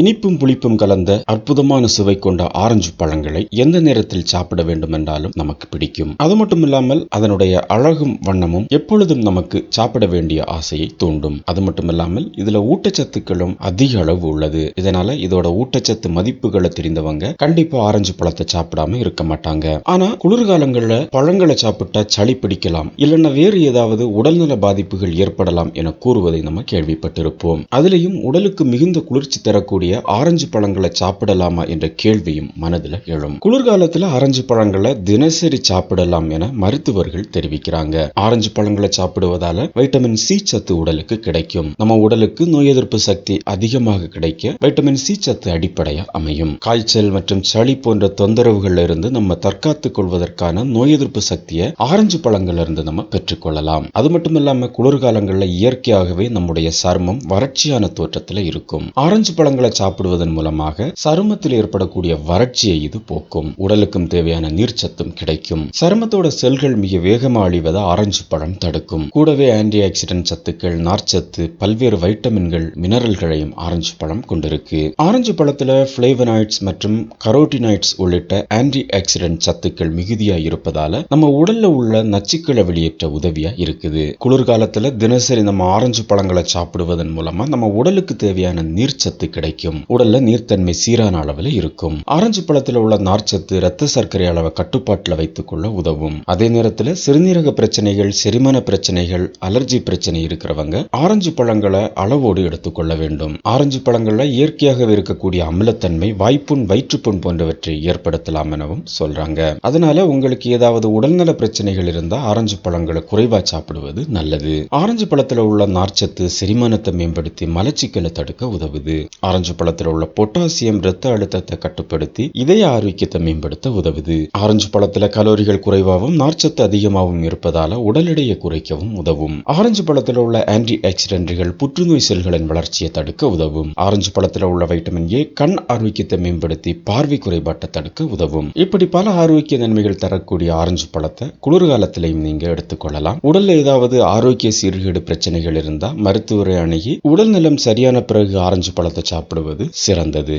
இனிப்பும் புளிப்பும் கலந்த அற்புதமான சுவை கொண்ட ஆரஞ்சு பழங்களை எந்த நேரத்தில் சாப்பிட வேண்டும் என்றாலும் நமக்கு பிடிக்கும். அது மட்டும் இல்லாமல் அதனுடைய அழகும் வண்ணமும் எப்பொழுதும் நமக்கு சாப்பிட வேண்டிய ஆசையை தூண்டும். அது மட்டும் இல்லாமல் இதுல ஊட்டச்சத்துக்களும் அதிக அளவு உள்ளது. இதனால இதோட ஊட்டச்சத்து மதிப்புகளை தெரிந்தவங்க கண்டிப்பா ஆரஞ்சு பழத்தை சாப்பிடாம இருக்க மாட்டாங்க. ஆனா குளிர்காலங்கள்ல பழங்களை சாப்பிட்டா சளி பிடிக்கலாம். இல்லைன்னா வேறு ஏதாவது உடல்நல பாதிப்புகள் ஏற்படலாம் என கூறுவதை நம்ம கேள்விப்பட்டிருப்போம். அதுலயும் உடலுக்கு மிகுந்த குளிர்ச்சி தரக்கூடிய ஆரஞ்சு பழங்களை சாப்பிடலாமா என்ற கேள்வியும் மனதில் எழும். குளிர்காலத்தில் ஆரஞ்சு பழங்களை தினசரி சாப்பிடலாம் என மருத்துவர்கள் தெரிவிக்கிறாங்க. ஆரஞ்சு பழங்களை சாப்பிடுவதால வைட்டமின் சி சத்து உடலுக்கு கிடைக்கும். நம்ம உடலுக்கு நோய் எதிர்ப்பு சக்தி அதிகமாக கிடைக்க வைட்டமின் சி சத்து அடிப்படையா அமையும். காய்ச்சல் மற்றும் சளி போன்ற தொந்தரவுகள்ல இருந்து நம்ம தற்காத்துக் கொள்வதற்கான நோய் எதிர்ப்பு சக்தியை ஆரஞ்சு பழங்கள்ல இருந்து நம்ம பெற்றுக்கொள்ளலாம். அது மட்டும் இல்லாம குளிர்காலங்களில் இயற்கையாகவே நம்முடைய சருமம் வறட்சியான தோற்றத்தில் இருக்கும். ஆரஞ்சு பழங்களை சாப்பிடுவதன் மூலமாக சருமத்தில் ஏற்படக்கூடிய வறட்சியை இது போக்கும். உடலுக்கும் தேவையான நீர்ச்சத்தும் கிடைக்கும். சருமத்தோட செல்கள் மிக வேகமா அழிவதை ஆரஞ்சு பழம் தடுக்கும். கூடவே ஆன்டி ஆக்சிடென்ட் சத்துக்கள் நார்ச்சத்து பல்வேறு வைட்டமின்கள் மினரல்களையும் ஆரஞ்சு பழம் கொண்டிருக்கு. ஆரஞ்சு பழத்துல பிளேவனாய்ட்ஸ் மற்றும் கரோட்டினாய்ட்ஸ் உள்ளிட்ட ஆன்டி ஆக்சிடென்ட் சத்துக்கள் மிகுதியா இருப்பதால நம்ம உடல்ல உள்ள நச்சுக்களை வெளியேற்ற உதவியா இருக்குது. குளிர்காலத்துல தினசரி நம்ம ஆரஞ்சு பழங்களை சாப்பிடுவதன் மூலமா நம்ம உடலுக்கு தேவையான நீர்ச்சத்து கிடைக்கும். உடல்ல நீர்த்தன்மை சீரான அளவில் இருக்கும். ஆரஞ்சு பழத்தில் உள்ள நார்ச்சத்து இரத்த சர்க்கரை அளவை கட்டுப்பாட்டில் வைத்துக் கொள்ள உதவும். அதே நேரத்தில் சிறுநீரக பிரச்சனைகள் செரிமான பிரச்சனைகள் அலர்ஜி பிரச்சனை இருக்கிறவங்க ஆரஞ்சு பழங்களை அளவோடு எடுத்துக்கொள்ள வேண்டும். ஆரஞ்சு பழங்கள்ல இயற்கையாகவே இருக்கக்கூடிய அமிலத்தன்மை வாய்ப்புண் வயிற்றுப்புண் போன்றவற்றை ஏற்படுத்தலாம் எனவும் சொல்றாங்க. அதனால உங்களுக்கு ஏதாவது உடல்நல பிரச்சனைகள் இருந்தால் ஆரஞ்சு பழங்களை குறைவா சாப்பிடுவது நல்லது. ஆரஞ்சு பழத்தில் உள்ள நார்ச்சத்து செரிமானத்தை மேம்படுத்தி மலச்சிக்கலை தடுக்க உதவுது. ஆரஞ்சு பழத்தில் உள்ள பொட்டாசியம் இரத்த அழுத்தத்தை கட்டுப்படுத்தி இதய ஆரோக்கியத்தை மேம்படுத்த உதவுது. ஆரஞ்சு பழத்துல கலோரிகள் குறைவாகவும் நார்ச்சத்து அதிகமாகவும் இருப்பதால உடல் எடையை குறைக்கவும் உதவும். ஆரஞ்சு பழத்தில் உள்ள ஆன்டி ஆக்சிடென்ட்கள் புற்றுநோய் செல்களின் வளர்ச்சியை தடுக்க உதவும். ஆரஞ்சு பழத்தில் உள்ள வைட்டமின் ஏ கண் ஆரோக்கியத்தை மேம்படுத்தி பார்வை குறைபாட்டை தடுக்க உதவும். இப்படி பல ஆரோக்கிய நன்மைகள் தரக்கூடிய ஆரஞ்சு பழத்தை குளிர்காலத்திலையும் நீங்க எடுத்துக்கொள்ளலாம். உடல்ல ஏதாவது ஆரோக்கிய சீர்கேடு பிரச்சனைகள் இருந்தா மருத்துவரை அணுகி உடல் நலம் சரியான பிறகு ஆரஞ்சு பழத்தை சாப்பிடுவது விடுவது சிறந்தது.